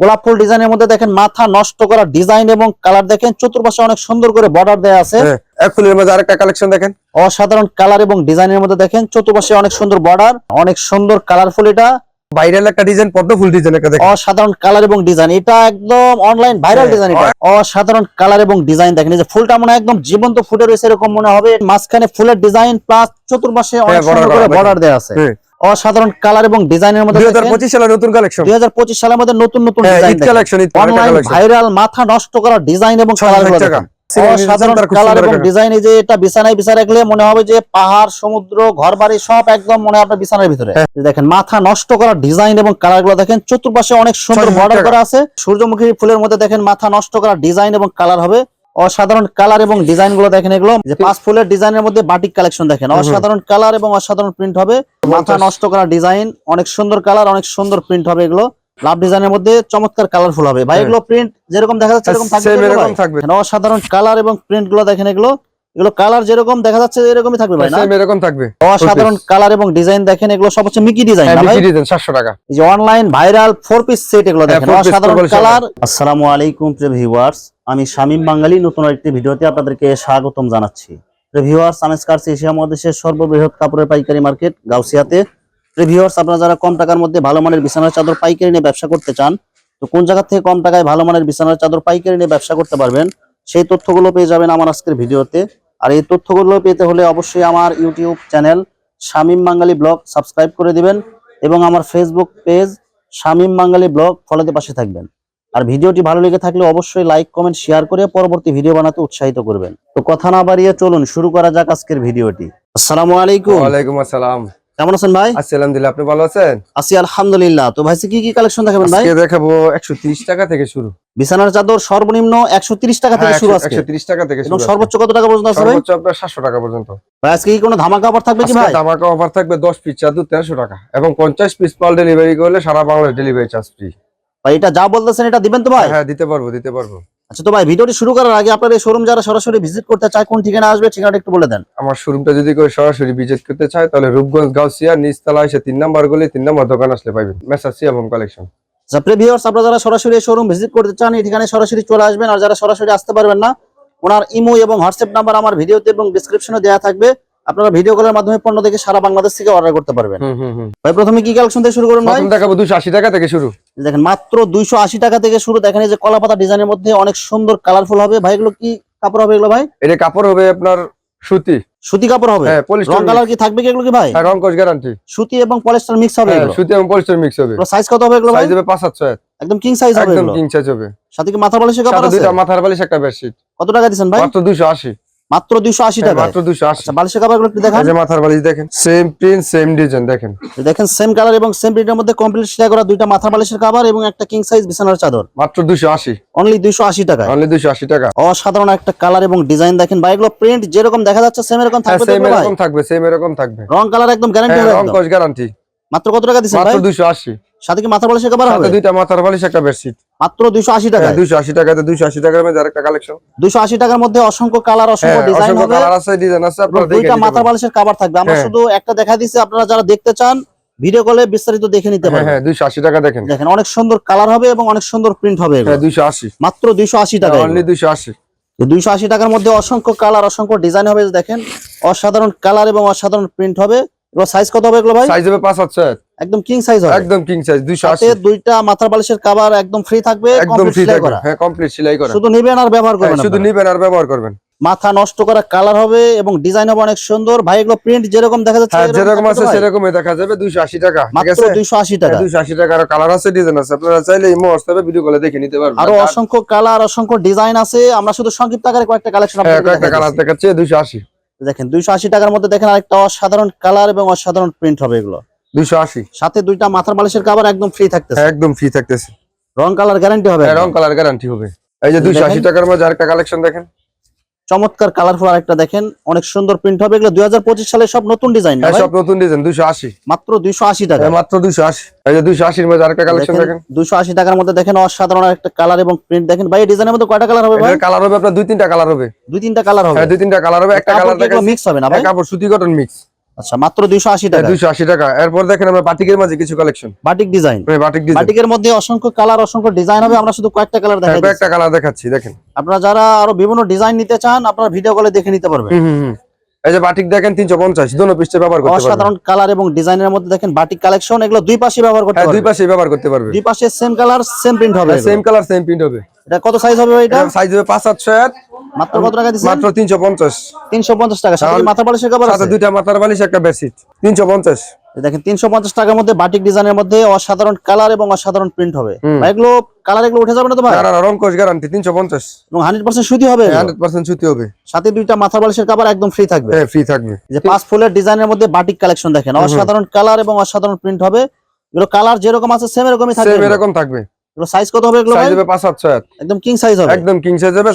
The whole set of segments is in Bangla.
গোলাপ ফুল ডিজাইনের মধ্যে দেখেন মাথা নষ্ট করা ডিজাইন এবং কালার দেখেন চতুর্পাশে অনেক সুন্দর করে বর্ডার দেওয়া আছে। হ্যাঁ এক ফুলের মধ্যে আরেকটা কালেকশন দেখেন। অসাধারণ কালার এবং ডিজাইনের মধ্যে দেখেন চতুর্পাশে অনেক সুন্দর বর্ডার অনেক সুন্দর কালারফুল এটা। ভাইরাল একটা ডিজাইন পদ্ম ফুল ডিজাইন একটা দেখেন। অসাধারণ কালার এবং ডিজাইন এটা একদম অনলাইন ভাইরাল ডিজাইন এটা। অসাধারণ কালার এবং ডিজাইন দেখেন এই যে ফুলটা মনে একদম জীবন্ত ফুটে রয়েছে এরকম মনে হবে। মাঝখানে ফুলের ডিজাইন প্লাস চতুর্পাশে অনেক হ্যাঁ, সুন্দর করে বর্ডার দেওয়া আছে। হ্যাঁ। অসাধারণ কালার এবং ডিজাইনের মধ্যে দুই হাজার পঁচিশ সালের নতুন কালেকশন দুই হাজার পঁচিশ সালের মধ্যে নতুন নতুন ডিজাইন কালেকশন অনলাইন ভাইরাল মাথা নষ্ট করা ডিজাইন এবং অসাধারণ কালার এবং ডিজাইন এই যে এটা বিছানায় বিছানা রাখলে মনে হবে যে পাহাড় সমুদ্র ঘর বাড়ি সব একদম মনে হয় আপনার বিছানার ভিতরে। হ্যাঁ। দেখেন মাথা নষ্ট করা ডিজাইন এবং কালারগুলো দেখেন। চতুর্পাশে অনেক সুন্দর বর্ডার করা আছে। সূর্যমুখী ফুলের মধ্যে দেখেন মাথা নষ্ট করা ডিজাইন এবং কালার হবে। অসাধারণ কালার এবং ডিজাইনগুলো দেখেন এগুলো। যে পাঁচ ফুলের ডিজাইনের মধ্যে বাটিক কালেকশন দেখেন। অসাধারণ কালার এবং অসাধারণ প্রিন্ট হবে। মাথা নষ্ট করা ডিজাইন অনেক সুন্দর কালার অনেক সুন্দর প্রিন্ট হবে এগুলো। লাভ ডিজাইনের মধ্যে চমৎকার কালারফুল হবে। ভাই হ্যাঁ। এগুলো প্রিন্ট যেরকম দেখা যাচ্ছে এরকম থাকবে অসাধারণ কালার এবং প্রিন্টগুলো দেখেন এগুলো। এগুলো কালার যেরকম দেখা যাচ্ছে এরকমই থাকবে ভাই না? এরকম থাকবে। অসাধারণ কালার এবং ডিজাইন দেখেন এগুলো সব হচ্ছে মিকি ডিজাইন না ভাই? ডিজাইন সাতশো টাকা। এই যে online viral four piece set এগুলো হ্যাঁ, দেখেন। অসাধারণ কালার আসসালামু আলাইকুম প্রিয় ভিউয়ার্স আমি শামীম বাঙালি, নতুন একটি ভিডিওতে আপনাদেরকে স্বাগতম জানাচ্ছি। প্রিয় ভিউয়ার্স আমেজ এশিয়া মহাদেশের সর্ববৃহৎ কাপড়ের পাইকারি মার্কেট গাউসিয়াতে। প্রিয় ভিউয়ার্স আপনারা যারা কম টাকার মধ্যে ভালো মানের বিছানার চাদর পাইকারি নিয়ে ব্যবসা করতে চান, তো কোন জায়গা থেকে কম টাকায় ভালো মানের বিছানার চাদর পাইকারি নিয়ে ব্যবসা করতে পারবেন, সেই তথ্যগুলো পেয়ে যাবেন আমার আজকের ভিডিওতে। আর এই তথ্যগুলো পেতে হলে অবশ্যই আমার YouTube channel Shamim Bangali blog subscribe করে দিবেন এবং আমার Facebook page Shamim Bangali blog ফলোতে পাশে থাকবেন। আর ভিডিওটি ভালো লেগে থাকলে অবশ্যই লাইক কমেন্ট শেয়ার করে পরবর্তী ভিডিও বানাতে উৎসাহিত করবেন। তো কথা না বাড়িয়ে চলুন শুরু করা যাক আজকের ভিডিওটি। আসসালামু আলাইকুম। ওয়ালাইকুম আসসালাম। কেমন আছেন ভাই? আলহামদুলিল্লাহ। আপনি ভালো আছেন? আছি আলহামদুলিল্লাহ। তো ভাই কি কি কালেকশন দেখাবেন ভাই? আজকে দেখাবো একশো তিরিশ টাকা থেকে শুরু। বিছানার চাদর সর্বনিম্ন একশো ত্রিশ টাকা থেকে শুরু আজকে। একশো তিরিশ টাকা থেকে এবং সর্বোচ্চ কত টাকা পর্যন্ত আছে ভাই? সর্বোচ্চ আপনার সাতশো টাকা পর্যন্ত। ভাই আজকে কি কোনো ধামাকা অফার থাকবে কি ভাই? ধামাকা অফার থাকবে দশ পিস চাদর তেরোশো টাকা এবং পঞ্চাশ পিস মাল ডেলিভারি করলে সারা বাংলাদেশ ডেলিভারি চার্জ ফ্রি ভাই এটা যা বলতেছেন এটা দিবেন তো ভাই? হ্যাঁ দিতে পারব দিতে পারব। আচ্ছা তো ভাই ভিডিওটি শুরু করার আগে আপনার এই শোরুম যারা সরাসরি ভিজিট করতে চায় কোন ঠিকানা আসবে ঠিকানাটা একটু বলে দেন। আমার শোরুমটা যদি কেউ সরাসরি ভিজিট করতে চায় তাহলে রূপগঞ্জ গাউসিয়া নিচতলা এসে তিন নাম্বার গলি তিন নাম্বার দোকান আসলে পাইবেন মেসাসি এবং কালেকশন আচ্ছা প্রিভিউয়ার্স আপনারা যারা সরাসরি শোরুম ভিজিট করতে চান এই ঠিকানায় সরাসরি চলে আসবেন আর যারা সরাসরি আসতে পারবেন না ওনার ইমো এবং হোয়াটসঅ্যাপ নাম্বার আমার ভিডিওতে এবং ডিসক্রিপশনে দেওয়া থাকবে। আপনারা ভিডিও কলের মাধ্যমে পণ্য দেখে সারা বাংলাদেশ থেকে অর্ডার করতে পারবেন। ভাই প্রথমে কি কালেকশন থেকে শুরু করুন ভাই? প্রথম দেখাবো দুশো আশি টাকা থেকে শুরু। দেখেন মাত্র দুইশো আশি টাকা থেকে শুরু। দেখেন এই যে কলা পাতা ডিজাইনের মধ্যে অনেক সুন্দর কালারফুল হবে। ভাই এগুলো কি কাপড় হবে এগুলো ভাই? এটা কাপড় হবে আপনার সুতি। সুতি কাপড় হবে? হ্যাঁ পলিস্টার রং কালার কি থাকবে কি এগুলো কি ভাই? হ্যাঁ রংকশ গ্যারান্টি সুতি এবং পলিস্টার মিক্স হবে এগুলো? সুতি এবং পলিস্টার মিক্স হবে। সাইজ কত হবে এগুলো ভাই? সাইজ হবে পাঁচ সাতশো এক। একদম কিং সাইজ হবে একদম কিং সাইজ হবে। সাথে কি মাথা বালিশের কাপড় আছে দুইটা মাথার বালিশ একটা বেডশিট কত টাকা দিচ্ছেন ভাই? মাত্র দুশো আশি। মাত্র দুইশো আশি টাকা মাত্র দুশো আশি। আচ্ছা বালিশের কাপড় একটু দেখান। যে মাথার বালিশ দেখেন সেম প্রিন্ট সেম ডিজাইন দেখেন। দেখেন সেম কালার এবং সেম প্রিন্টের মধ্যে কমপ্লিট সেলাই করা দুইটা মাথা বালিশের কাভার এবং একটা কিং সাইজ বিছানার চাদর। মাত্র দুশো আশি। অনলি দুইশো আশি টাকা অনলি দুশো আশি টাকা। অসাধারণ একটা কালার এবং ডিজাইন দেখেন। বা এগুলো প্রিন্ট যেরকম দেখা যাচ্ছে সেম এরকম হ্যাঁ থাকবে সেম এরকম থাকবে সেম এরকম থাকবে। রং কালার একদম গ্যারান্টি হ্যাঁ একদম। রংকশ গ্যারান্টি মাত্র কত টাকা দিচ্ছেন ভাই? মাত্র দুশো আশি। সাথে কি মাথা বালিশের কাভার হবে? দুইটা মাথার বালিশ একটা বেডশিট। মাত্র দুইশো আশি টাকা হ্যাঁ দুশো আশি টাকাতে দুশো আশি টাকার মধ্যে আরেকটা কালেকশন দুইশো আশি টাকার মধ্যে অসংখ্য কালার হ্যাঁ অসংখ্য ডিজাইন হবে। কালার আছে ডিজাইন আছে আপনারা দেখে দুইটা মাথার বালিশের কাভার থাকবে। আমরা হ্যাঁ। শুধু একটা দেখা দিচ্ছি আপনারা যারা দেখতে চান ভিডিও কলে বিস্তারিত দেখে নিতে হ্যাঁ পারবেন। হ্যাঁ দুশো আশি টাকা দেখেন। দেখেন অনেক সুন্দর কালার হবে এবং অনেক সুন্দর প্রিন্ট হবে। হ্যাঁ দুশো আশি। মাত্র দুইশো আশি টাকা অনলি দুশো আশি। দুইশো আশি টাকার মধ্যে অসংখ্য কালার অসংখ্য ডিজাইন হবে দেখেন। অসাধারণ কালার এবং অসাধারণ প্রিন্ট হবে। এগুলো সাইজ কত হবে এগুলো ভাই? সাইজ হবে পাঁচ সাতশো এক একদম কিং সাইজ হবে। একদম কিং সাইজ দুশো সাথে দুইটা মাথার বালিশের কাভার একদম ফ্রি থাকবে একদম ফ্রি থাকবে। হ্যাঁ কমপ্লিট সেলাই করা। শুধু নিবেন আর ব্যবহার হ্যাঁ, করবেন শুধু আপনারা। আর ব্যবহার করবেন। মাথা নষ্ট করা কালার হবে এবং ডিজাইন হবে অনেক সুন্দর। ভাই এগুলো প্রিন্ট যেরকম দেখা যাচ্ছে হ্যাঁ যেরকম আছে সেরকমই দেখা যাবে দুশো আশি টাকা মাত্র আছে? দুইশো আশি টাকা। দুশো আশি টাকা আর কালার আছে ডিজাইন আছে। আপনারা চাইলে ইমো হোয়াটসঅ্যাপে ভিডিও কলে দেখে নিতে পারবেন। আরও অসংখ্য কালার অসংখ্য ডিজাইন আছে। আমরা শুধু সংক্ষিপ্ত আকারে কয়েকটা কালেকশন হ্যাঁ কয়েকটা কালার দেখাচ্ছে দেখেন দুইশো আশি টাকার মধ্যে দেখেন আরেকটা অসাধারণ কালার এবং অসাধারণ প্রিন্ট হবে এগুলো। দুইশো আশি। সাথে দুইটা মাথার বালিশের কাবার একদম ফ্রি থাকতেছে। একদম ফ্রি থাকতেছে। রং কালার গ্যারান্টি হবে হ্যাঁ, রং কালার গ্যারান্টি হবে। এই যে দুইশো আশি টাকার মধ্যে আরেকটা কালেকশন দেখেন। চমৎকার কালারফুল আরেকটা দেখেন। অনেক সুন্দর প্রিন্ট হবে। এগুলো দুই হাজার পঁচিশ সালে সব নতুন ডিজাইন হ্যাঁ সব নতুন ডিজাইন দুশো আশি। মাত্র দুইশো আশি টাকা। হ্যাঁ, মাত্র দুশো আশি। দুশো আশির মধ্যে আরেকটা কালেকশন দেখেন দুইশো আশি টাকার মধ্যে দেখেন অসাধারণ একটা কালার এবং প্রিন্ট দেখেন ভাই ডিজাইনের মধ্যে কয়টা কালার হবে ভাই? কালার হবে আপনার দুই তিনটা কালার হবে। দুই তিনটা কালার হবে। হ্যাঁ দুই তিনটা কালার হবে। একটা কালার মিক্স হবে না ভাই? কাপড় সুতি কটন মিক্স আচ্ছা মাত্র দুইশো আশি টাকা। দুইশো আশি টাকা। এরপর দেখেন আমরা বাটিকের মাঝে কিছু collection batik design batik design বাটিকের মধ্যে অসংখ্য কালার অসংখ্য ডিজাইন হবে। আমরা শুধু কয়েকটা কালার দেখাই দিচ্ছি। একটা কালার দেখাচ্ছি দেখেন। আপনারা যারা আরও বিভিন্ন ডিজাইন নিতে চান আপনারা ভিডিও কলে দেখে নিতে পারবেন। এই যে বাটিক দেখেন তিনশো পঞ্চাশ। দোনো পৃষ্ঠে ব্যবহার করতে পারবেন। অসাধারণ কালার এবং ডিজাইনের মধ্যে দেখেন বাটিক কালেকশন এগুলো দুই পাশে ব্যবহার করতে হ্যাঁ দুই পারবেন পাশে ব্যবহার করতে পারবে দুই পাশে সেম কালার সেম প্রিন্ট হবে সেম কালার সেম প্রিন্ট হবে। এটা কত সাইজ হবে এটা? সাইজ হবে পাঁচ সাতশো এক মাত্র কত টাকা দিচ্ছেন? মাত্র তিনশো পঞ্চাশ। তিনশো পঞ্চাশ টাকা। সাথে কি মাথা বালিশের কভার সাথে দুইটা মাথার বালিশ একটা বেডশিট তিনশো পঞ্চাশ। এই দেখেন তিনশো পঞ্চাশ টাকার মধ্যে বাটিক ডিজাইনের মধ্যে অসাধারণ কালার এবং অসাধারণ প্রিন্ট হবে। ভাই এগুলো কালার এগুলো উঠে যাবে না তো ভাই? রং কোষ গ্যারান্টি তিনশো পঞ্চাশ। এবং হান্ড্রেড পার্সেন্ট সুতি হবে? এগুলো। হান্ড্রেড পার্সেন্ট ছুটি হবে। সাথে দুইটা মাথা বালিশের কাভার একদম ফ্রি থাকবে। হ্যাঁ ফ্রি থাকবে। যে পাঁচ ফুলের ডিজাইনের মধ্যে বাটিক কালেকশন দেখেন। অসাধারণ কালার এবং অসাধারণ প্রিন্ট হবে। এগুলো কালার যেরকম আছে সেম এরকমই থাকবে। সেম এরকম থাকবে। এগুলো সাইজ কত হবে এগুলো সাইজ হবে পাঁচ সাতশো এক। একদম কিং সাইজ হবে। একদম কিং সাইজ হবে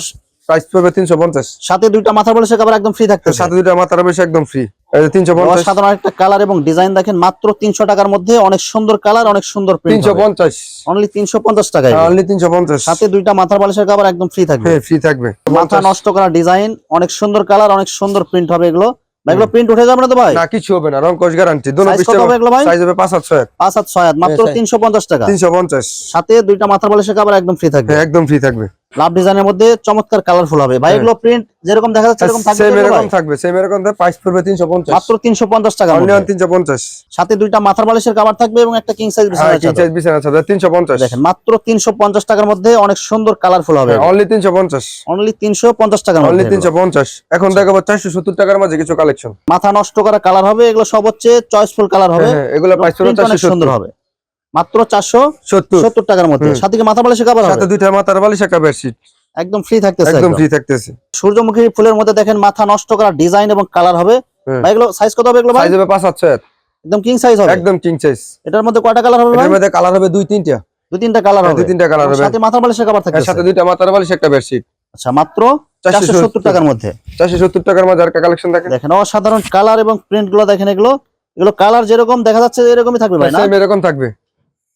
প্রাইস পড়বে তিনশো পঞ্চাশ। সাথে দুইটা বালিশের কাভার একদম ফ্রি থাকবে সাথে দুইটা মাথার বালিশ একদম ফ্রি এই যে তিনশো পঞ্চাশ। অসাধারণ একটা কালার এবং ডিজাইন দেখেন মাত্র তিনশো টাকার মধ্যে অনেক সুন্দর কালার অনেক সুন্দর প্রিন্ট তিনশো পঞ্চাশ। অনলি তিনশো পঞ্চাশ টাকায়। অনলি তিনশো পঞ্চাশ। সাথে দুইটা মাথার বালিশের কাভার একদম ফ্রি থাকবে। হ্যাঁ ফ্রি থাকবে। মাথা নষ্ট করা ডিজাইন অনেক সুন্দর কালার অনেক সুন্দর প্রিন্ট হবে এগুলো। এগুলো প্রিন্ট উঠে যাবে না তো ভাই? না কিছু হবে না রং কোষ গ্যারান্টি দোনো Size হবে এগুলো ভাই? সাইজ হবে পাঁচ সাতশো এক পাঁচ হাত ছয় হাত মাত্র Yes, sir. তিনশো পঞ্চাশ টাকা। তিনশো পঞ্চাশ। সাথে দুইটা মাথার বালিশের কভার একদম ফ্রি থাকবে। হ্যাঁ একদম ফ্রি থাকবে। লাভ ডিজাইনের মধ্যে চমৎকার কালারফুল হবে। ভাই হ্যাঁ। এগুলো প্রিন্ট যেরকম দেখা যাচ্ছে এরকম থাকবে সেম এরকম থাকবে সেম এরকম প্রাইস পড়বে তিনশো পঞ্চাশ। মাত্র তিনশো পঞ্চাশ টাকা অনলি তিনশো পঞ্চাশ। সাথে দুইটা মাথার বালিশের কাভার থাকবে এবং একটা কিং সাইজ হ্যাঁ কিং সাইজ বিছানা তিনশো পঞ্চাশ। দেখেন মাত্র তিনশো পঞ্চাশ টাকার মধ্যে অনেক সুন্দর কালারফুল হবে। অনলি তিনশো পঞ্চাশ। অনলি তিনশো পঞ্চাশ টাকার অনলি মধ্যে তিনশো পঞ্চাশ। এখন দেখাবো চারশো সত্তর টাকার মাঝে কিছু কালেকশন মাথা নষ্ট করা কালার হবে এগুলো সব হচ্ছে চয়েসফুল কালার হবে। হ্যাঁ এগুলো print অনেক চারশো সুন্দর হবে। মাত্র চারশো সত্তর। টাকার মধ্যে। সাথে মাথা বালিশের কাভার সাথে দুইটা মাথার বালিশ একটা বেডশিট একদম ফ্রি থাকতেছে একদম। ফ্রি থাকতেছে। সূর্যমুখী ফুলের মধ্যে দেখেন মাথা নষ্ট করা ডিজাইন এবং কালার হবে। ভাই এগুলো সাইজ কত হবে এগুলো ভাই? সাইজ হবে পাঁচ সাতশো এক একদম কিং সাইজ হবে। একদম কিং সাইজ এটার মধ্যে কয়টা কালার হবে ভাই? এটার মধ্যে কালার হবে দুই তিনটা। দুই তিনটা কালার হ্যাঁ, হবে। দুই তিনটা কালার হবে। সাথে মাথা বালিশের কাভার এর থাকবে সাথে দুইটা মাথার বালিশ একটা বেডশিট আচ্ছা মাত্র চারশো চারশো সত্তর টাকার মধ্যে। চারশো সত্তর টাকার মাঝে একটা কালেকশন দেখেন? দেখেন অসাধারণ কালার এবং প্রিন্টগুলো দেখেন এগুলো। এগুলো কালার যেরকম দেখা যাচ্ছে এরকমই থাকবে ভাই না? সেম এরকম থাকবে।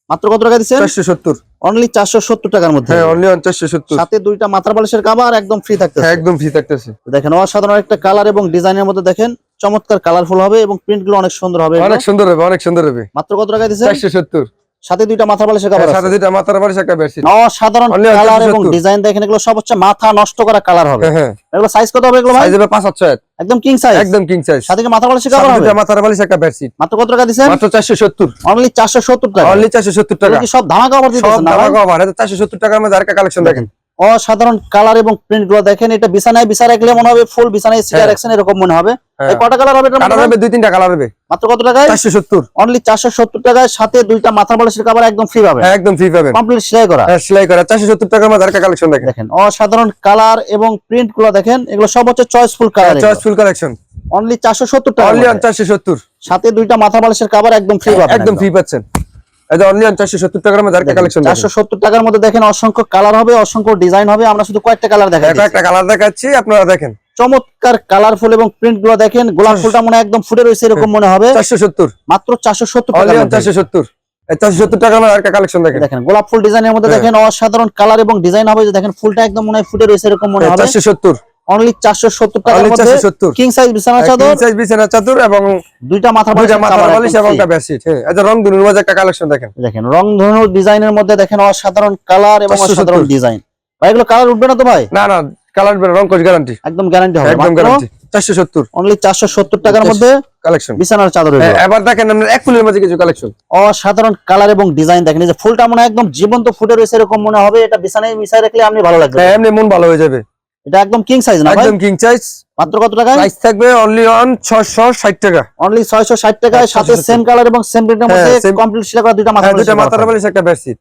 মাত্র কত টাকা দিচ্ছেন? চারশো সত্তর। অনলি চারশো সত্তর টাকার মধ্যে। হ্যাঁ অনলি চারশো সত্তর। সাথে দুইটা মাথার বালিশের কাবার একদম ফ্রি থাকতেছে। হ্যাঁ একদম ফ্রি থাকতেছে। দেখেন অসাধারণ একটা কালার এবং ডিজাইনের মধ্যে দেখেন চমৎকার কালারফুল হবে এবং প্রিন্টগুলো অনেক সুন্দর হবে। অনেক সুন্দর হবে অনেক সুন্দর হবে। মাত্র কত টাকা দিচ্ছেন? চারশো সত্তর। সাথে দুইটা মাথার বালিশের কাভার হ্যাঁ, সাথে দুইটা মাথার বালিশ একটা বেডশিট অসাধারণ Only কালার এবং ডিজাইন দেখেন এগুলো সব হচ্ছে মাথা নষ্ট করা কালার হবে। হ্যাঁ হ্যাঁ। এগুলো সাইজ কত হবে এগুলো ভাই? সাইজ হবে পাঁচ সাতশো এক একদম কিং সাইজ একদম কিং সাইজ সাথে কি মাথার বালিশের কাভার সাথে হবে? দুইটা মাথার বালিশ একটা বেডশিট মাত্র কত টাকা দিবেন মাত্র চারশো সত্তর। অনলি চারশো সত্তর টাকা। অনলি চারশো সত্তর টাকা। কি সব ধামাকা অফার দিতেছেন না ধামাকা অফার এটা চারশো সত্তর টাকার মধ্যে আরেকটা কালেকশন দেখেন। অসাধারণ কালার এবং প্রিন্টগুলো দেখেন এটা বিছানায় বিছা রাখলে মনে হবে ফুল বিছানায় সিটার হ্যাঁ। রাখছেন এরকম মনে হবে। হ্যাঁ। কটা কালার হবে কালার হবে দুই তিনটা কালার হবে। মাত্র কত টাকায়? চারশো সত্তর। অনলি চারশো সত্তর টাকায় সাথে দুইটা মাথার বালিশের কাভার একদম ফ্রি পাবেন। হ্যাঁ একদম ফ্রি পাবেন। কমপ্লিট সেলাই করা। হ্যাঁ সেলাই করা। চারশো সত্তর টাকার মধ্যে আরেকটা কালেকশন দেখেন। দেখেন অসাধারণ কালার এবং প্রিন্টগুলো দেখেন এগুলো সব হচ্ছে choiceful colour choiceful collection only চারশো সত্তর টাকা অনলি অন চারশো সত্তর। সাথে দুইটা মাথা বালিশের কাভার একদম ফ্রি পাবেন একদম ফ্রি পাচ্ছেন। এটা অনলি অন চারশো সত্তর টাকার মধ্যে আরেকটা কালেকশন দেখেন। চারশো সত্তর টাকার মধ্যে দেখেন অসংখ্য কালার হবে অসংখ্য ডিজাইন হবে আমরা শুধু কয়েকটা কালার। একটা কালার দেখাচ্ছি আপনারা দেখেন। চমৎকার কালারফুল এবং প্রিন্টগুলো দেখেন গোলাপ ফুলটা মনে হয় একদম ফুটে রয়েছে এরকম মনে হবে। মাত্র টাকা আরেকটা কালেকশন দেখেন। দেখেন গোলাপ ফুল ডিজাইনের মধ্যে হ্যাঁ। দেখেন অসাধারণ কালার এবং ডিজাইন হবে যে দেখেন ফুলটা একদম মনে হয় ফুটে রয়েছে এরকম মনে হবে। চারশো সত্তর। অনলি চারশো সত্তর টাকার মধ্যে কিং সাইজ বিছানা চাদর সাইজ বিছানা চাদর এবং দুইটা মাথা বালিশ এবং। একটা বেডশিট হ্যাঁ এটা রং দুনুর মাঝে একটা কালেকশন দেখেন। দেখেন রং ধনু ডিজাইনের মধ্যে দেখেন অসাধারণ কালার এবং অসাধারণ ডিজাইন ভাই এগুলো কালার উঠবে না তো ভাই? না না কালার রং কোচ গ্যারান্টি একদম গ্যারান্টি হবে। একদম গ্যারান্টি চারশো সত্তর। অনলি চারশো সত্তর টাকার মধ্যে কালেকশন বিছানার চাদর এগুলো। এবার দেখেন আমরা এক ফুলের মাঝে কিছু কালেকশন অসাধারণ কালার এবং ডিজাইন দেখেন। এই যে ফুলটা মনে হয় একদম জীবন্ত ফুটে রয়েছে এরকম মনে হবে। এটা বিছানায় মিশাই রাখলে আপনি ভালো লাগবে। হ্যাঁ এমনি মন ভালো হয়ে যাবে। এটা একদম কিং সাইজ না একদম কিং সাইজ মাত্র কত টাকায়? প্রাইস থাকবে অনলি অন ছশো ষাট টাকা। অনলি ছয়শো ষাট টাকায় সাথে সেম কালার এবং সেম প্রিন্টের হ্যাঁ, মধ্যে কমপ্লিট সেটা করা দুইটা মাথা হ্যাঁ দুইটা মাথার বালিশ একটা বেডশিট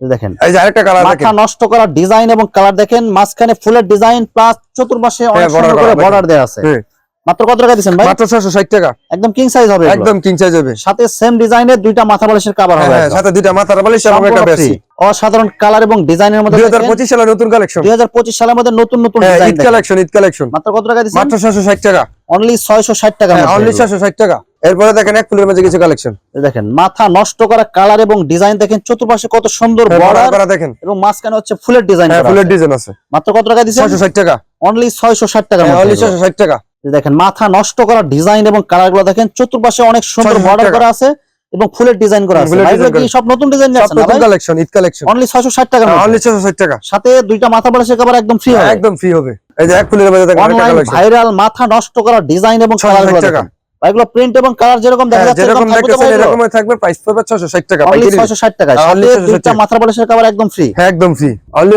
দেখেন। এই যে আরেকটা কালার মাথা নষ্ট করা ডিজাইন এবং কালার দেখেন মাঝখানে ফুলের ডিজাইন প্লাস চতুর্মাসে অনেক সুন্দর করে বর্ডার দেওয়া আছে। হ্যাঁ। মাত্র কত টাকা দিচ্ছেন ভাই? মাত্র ছশো ষাট টাকা। একদম কিং সাইজ হবে একদম কিং সাইজ হবে। সাথে সেম ডিজাইনের দুইটা মাথা বালিশের কাভার হবে হ্যাঁ সাথে দুইটা মাথার বালিশ এবং একটা free। অসাধারণ কালার এবং ডিজাইনের মধ্যে দুই হাজার পঁচিশ সালের নতুন কালেকশন দুই হাজার পঁচিশ সালের মধ্যে নতুন নতুন হ্যাঁ design Eid collection Eid collection মাত্র কত টাকা দিচ্ছেন? মাত্র ছশো ষাট টাকা। অনলি ছয়শো ষাট টাকা অনলি ছশো ষাট টাকা। এরপরে দেখেন এক ফুলের মাঝে কিছু কালেকশন দেখেন মাথা নষ্ট করা কালার এবং ডিজাইন দেখেন চতুর্পাশে কত সুন্দর বর্ডার বর্ডার করা দেখেন। এবং মাঝখানে হচ্ছে ফুলের ডিজাইন হ্যাঁ ফুলের ডিজাইন আছে। মাত্র কত টাকা ছশো ষাট টাকা। অনলি ছয়শো ষাট টাকা অনলি ছশো ষাট টাকা। এই দেখেন মাথা নষ্ট করা ডিজাইন এবং কালারগুলো দেখেন চতুর্পাশে অনেক সুন্দর বর্ডার করা আছে এবং ফুলের ডিজাইন করা আছে। ভাই, কি সব নতুন ডিজাইন আছে নতুন কালেকশন ঈদ কালেকশন অনলি 660 টাকার মধ্যে। অনলি ছশো ষাট টাকা। সাথে দুইটা মাথা বালিশের কভার একদম ফ্রি হবে। একদম ফ্রি হবে। এই যে এক ফুলের মধ্যে দেখেন অনলাইন ভাইরাল মাথা নষ্ট করা ডিজাইন এবং কালারগুলো দেখেন। এগুলো প্রিন্ট এবং কালার যেরকম দেখা হ্যাঁ, যাচ্ছে যেরকম এরকম থাকবে? এরকমই থাকবে প্রাইস পড়বে ছশো ষাট টাকা অনলি পাইকারি। ছয়শো ষাট টাকা হ্যাঁ, only সাথে 660 দুইটা মাথা বালিশের কভার একদম ফ্রি হ্যাঁ একদম ফ্রি অনলি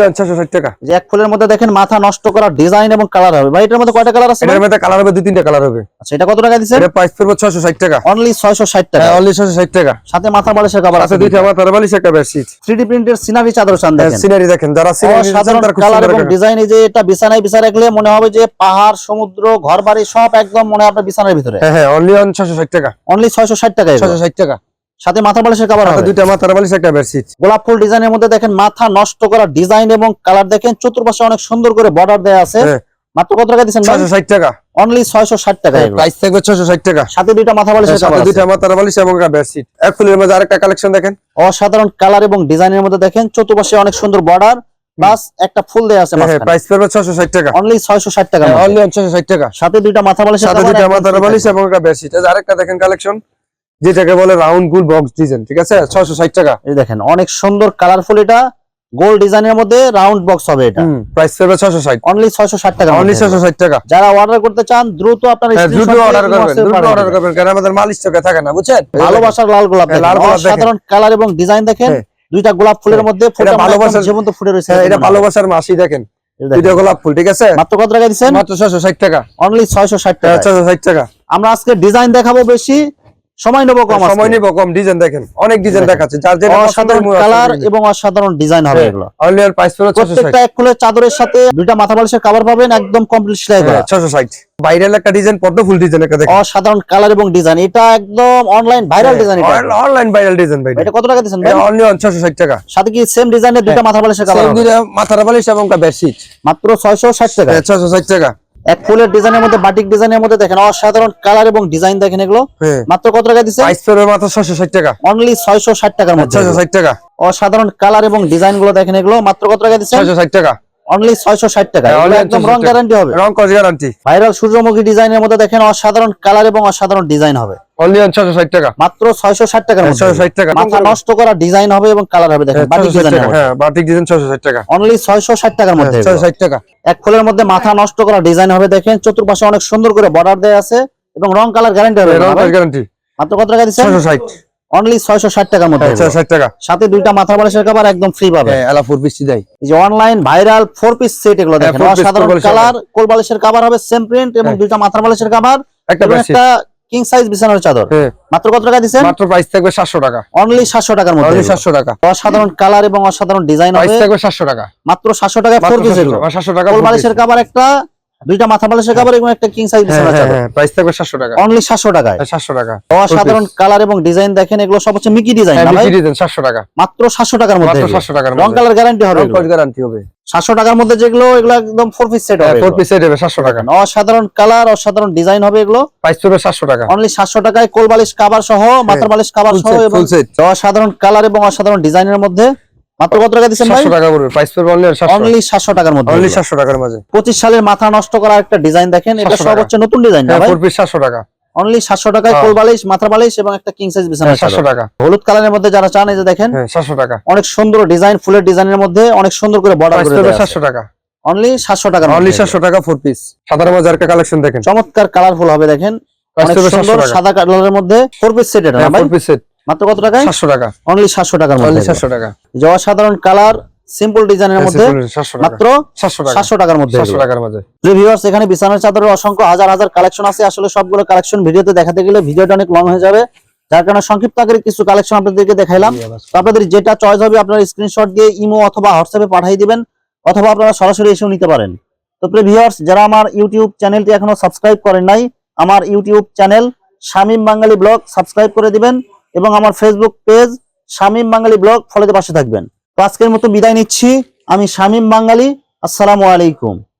টাকা। যে এক ফুলের মধ্যে দেখেন মাথা নষ্ট করা ডিজাইন এবং কালার হবে। ভাই এটার মধ্যে কয়টা কালার আছে এটার মধ্যে কালার হবে দুই তিনটা কালার হবে। আচ্ছা এটা কত টাকা এটা প্রাইস পড়বে টাকা। অনলি হ্যাঁ অনলি টাকা। সাথে মাথা বালিশের কভার আছে দুইটা বালিশ একটা বেডশিট প্রিন্টের সিনারি চাদর চান দেখেন। সিনারি দেখেন যারা সিনারি সাধারণ কালার এবং ডিজাইন এই যে এটা বিছানায় বিছা রাখলে মনে হবে যে পাহাড় সমুদ্র ঘর বাড়ি সব একদম মনে হয় আপনার বিছানার ভিতরে। হ্যাঁ হ্যাঁ অনলি টাকা। অনলি ছয়শো ষাট টাকা ছশো ষাট টাকা। সাথে মাথা বালিশের কভার হবে। দুইটা তার বালিশ একটা বেডশিট গোলাপ ফুল ডিজাইনের মধ্যে দেখেন মাথা নষ্ট করা ডিজাইন এবং কালার দেখেন চতুর্পাশে অনেক সুন্দর করে বর্ডার দেওয়া আছে। হ্যাঁ। মাত্র কত টাকা দিচ্ছেন ছশো ষাট টাকা। অনলি ছয়শো ষাট টাকা এগুলো। প্রাইস থাকবে ছশো ষাট টাকা। সাথে দুইটা মাথা বালিশের হ্যাঁ, সাথে দুইটা তার বালিশ এবং একটা বেডশিট এক ফুলের মধ্যে আরেকটা কালেকশন দেখেন। অসাধারণ কালার এবং ডিজাইনের মধ্যে দেখেন চতুর্পাশে অনেক সুন্দর বর্ডার প্লাস একটা ফুল দেওয়া আছে হ্যাঁ প্রাইস পড়বে ছশো ষাট টাকা। অনলি ছয়শো ষাট টাকা অনলি অন ছশো ষাট টাকা। সাথে দুইটা মাথা বালিশের সাথে দুইটা free বালিশ এবং একটা বেডশিট আরেকটা দেখেন কালেকশন যেটাকে বলে রাউন্ড গুল বক্স ডিজাইন ঠিক আছে? ছশো ষাট টাকা। এই দেখেন অনেক সুন্দর কালারফুল এটা। গোল ডিজাইনের মধ্যে রাউন্ড বক্স হবে এটা। প্রাইস পড়বে ছশো ষাট। অনলি ছয়শো ষাট টাকা অনলি ছশো ষাট টাকা। যারা অর্ডার করতে চান দ্রুত আপনার হ্যাঁ, দ্রুত অর্ডার করবেন দ্রুত অর্ডার করবেন কারণ আমাদের মাল স্টকে থাকে না বুঝছেন? ভালোবাসার লাল গোলাপ হ্যাঁ, দেখেন। লাল গোলাপ দেখেন। অসাধারণ কালার এবং ডিজাইন দেখেন। হ্যাঁ। দুইটা গোলাপ ফুলের মধ্যে ফুলটা ভালোবাসার- জীবন্ত ফুটে রয়েছে। এটা ভালোবাসার মাসি দেখেন। দুইটা গোলাপ ফুল ঠিক আছে? মাত্র কত টাকা দিচ্ছেন? মাত্র ছশো ষাট টাকা। অনলি ছয়শো ষাট হ্যাঁ, টাকা ছশো ষাট টাকা। আমরা আজকে ডিজাইন দেখাবো বেশি। সময় নেব কম সময় নিব কম ডিজাইন দেখেন। অনেক ডিজাইন দেখাচ্ছে। যার যেটা অসাধারণ কালার এবং অসাধারণ ডিজাইন হবে এগুলো। অনলি আর প্রাইস ছশো ষাট। প্রত্যেকটা এক ফুলের চাদরের সাথে দুইটা মাথা বালিশের কাভার পাবেন একদম কমপ্লিট সেলাই করা। ছশো ষাট। বাইরের একটা ডিজাইন পদ্ম ফুল ডিজাইন একটা দেখেন। অসাধারণ কালার এবং ডিজাইন এটা একদম অনলাইন ভাইরাল ডিজাইন এটা। অনলাইন ভাইরাল ডিজাইন ভাই। এটা কত টাকা দিচ্ছেন ভাই? অনলি অন ছশো ষাট টাকা। সাথে কি সেম ডিজাইনের দুইটা মাথা বালিশের কাভার Same দুইটা মাথার বালিশ এবং একটা বেডশিট মাত্র ছয়শো ষাট টাকা। ছশো ষাট টাকা। এক ফুলের ডিজাইনের মধ্যে বাটিক ডিজাইনের মধ্যে দেখেন অসাধারণ কালার এবং ডিজাইন দেখেন এগুলো। হ্যাঁ। মাত্র কত টাকা দিচ্ছে প্রাইস পড়বে মাত্র টাকা। অনলি ছয়শো ষাট টাকার মধ্যে। ছশো ষাট টাকা। অসাধারণ কালার এবং ডিজাইনগুলো দেখেন এগুলো। মাত্র কত টাকা দিচ্ছে ছশো ষাট টাকা। অনলি ছয়শো ষাট টাকা। হ্যাঁ, একদম রং। গ্যারান্টি হবে। রং গ্যারান্টি ভাইরাল সূর্যমুখী ডিজাইনের মধ্যে দেখেন অসাধারণ কালার এবং অসাধারণ ডিজাইন হবে। অনলি অন ষাট টাকা। মাত্র ছয়শো ষাট টাকার হ্যাঁ, মধ্যে 660 টাকা। মাথা নষ্ট করা ডিজাইন হবে এবং কালার হবে দেখেন বাটিক হ্যাঁ বাটিক ডিজাইন টাকা। অনলি টাকার মধ্যে। ষাট টাকা। এক ফুলের মধ্যে মাথা নষ্ট করা ডিজাইন হবে দেখেন চতুর্পাশে অনেক সুন্দর করে বর্ডার দেওয়া আছে এবং রং কালার গ্যারান্টি হবে রং গ্যারান্টি মাত্র কত টাকা দিচ্ছেন? অনলি ছয়শো ষাট টাকার মধ্যে। ষাট টাকা। সাথে দুইটা মাথা বালিশের কাভার একদম ফ্রি পাবে। হ্যাঁ দেয়। এই যে online viral four piece set এগুলো দেখেন বালিশের কালার কোল বালিশের কাভার হবে সেম প্রিন্ট এবং হ্যাঁ। দুইটা মাথার বালিশের কাভার একটা কিং সাইজ বিছানার চাদর। হ্যাঁ। মাত্র কত টাকা মাত্র প্রাইস থাকবে সাতশো টাকা। অনলি সাতশো টাকার মধ্যে। অনলি এগুলো। সাতশো টাকা। অসাধারণ কালার এবং অসাধারণ ডিজাইন প্রাইস থাকবে সাতশো টাকা। মাত্র সাতশো টাকায় ফোর পিস এগুলো। সাতশো টাকা কোল বালিশের। কাভার একটা দুইটা মাথা বালিশের কাভার এবং একটা কিং সাইজ হ্যাঁ বিছানার হ্যাঁ চাদর। হ্যাঁ প্রাইস থাকবে সাতশো টাকা। অনলি সাতশো টাকায়। সাতশো টাকা। অসাধারণ কালার এবং ডিজাইন দেখেন এগুলো সব হচ্ছে মিকি ডিজাইন না ভাই? বিক্রি দিতেন সাতশো টাকা। মাত্র সাতশো টাকার মধ্যে মাত্র সাতশো টাকার রং কালার গ্যারান্টি হবে রং গ্যারান্টি হবে। সাতশো টাকার মধ্যে যেগুলো এগুলো একদম ফোর পিস সেট হবে ফোর পিস সেট হবে সাতশো টাকা। অসাধারণ কালার অসাধারণ ডিজাইন হবে এগুলো। প্রাইস পড়বে সাতশো টাকা। অনলি সাতশো টাকায় কোল বালিশ কাবার সহ মাথার বালিশ কাবার সহ এবং অসাধারণ কালার এবং অসাধারণ ডিজাইনের মধ্যে। মাত্র কত টাকা দিচ্ছেন ভাই? সাতশো টাকা পড়বে। প্রাইস পড়বে অনলি সাতশো অনলি সাতশো টাকার মধ্যে। অনলি এগুলো। সাতশো টাকার মাঝে পঁচিশ সালের মাথা নষ্ট করা একটা ডিজাইন দেখেন এটা 700 সব হচ্ছে নতুন ডিজাইন না হ্যাঁ ভাই? ফোর পিস সাতশো টাকা। অনলি সাতশো টাকায় হ্যাঁ। কোল বালিশ মাথার বালিশ এবং একটা কিং সাইজ বিছানা হ্যাঁ সাতশো টাকা। হলুদ কালারের মধ্যে যারা চান এই যে দেখেন হ্যাঁ সাতশো টাকা। অনেক সুন্দর ডিজাইন ফুলের ডিজাইনের মধ্যে অনেক সুন্দর করে বর্ডার করে পড়বে দেওয়া আছে। সাতশো টাকা। অনলি সাতশো টাকার অনলি মধ্যে সাতশো টাকা ফোর পিস সাধারণ মাঝে একটা কালেকশন দেখেন। চমৎকার কালারফুল হবে দেখেন। অনেক সুন্দর সাদা কালারের মধ্যে ফোর পিস সেট এটা ভাই? ফোর পিস সেট মাত্র কত টাকায়? সাতশো টাকা। অনলি সাতশো টাকার অনলি মধ্যে। সাতশো টাকা। যে অসাধারণ কালার সিম্পল ডিজাইনের মধ্যে মাত্র সাতশো টাকা। সাতশো টাকার মধ্যে। সাতশো টাকার মাঝে ভিউয়ার্স এখানে বিছানার চাদরের অসংখ্য হাজার হাজার কালেকশন আছে। আসলে সবগুলো কালেকশন ভিডিওতে দেখাতে গেলে ভিডিওটা অনেক লং হয়ে যাবে। যার কারণে সংক্ষিপ্ত আকারে কিছু কালেকশন আপনাদেরকে দেখাইলাম। তো আপনাদের যেটা চয়েস হবে আপনারা স্ক্রিনশট দিয়ে ইমো অথবা হোয়াটসঅ্যাপে পাঠিয়ে দিবেন অথবা আপনারা সরাসরি এসেও নিতে পারেন। তো প্রিয় ভিউয়ার্স যারা আমার ইউটিউব চ্যানেলটি এখনও সাবস্ক্রাইব করেন নাই আমার YouTube channel Shamim Bangali blog subscribe করে দিবেন এবং আমার Facebook page Shamim Bangali blog ফলোতে পাশে থাকবেন। তো আজকের মতো বিদায় নিচ্ছি। আমি শামীম বাঙালি আসসালামু আলাইকুম।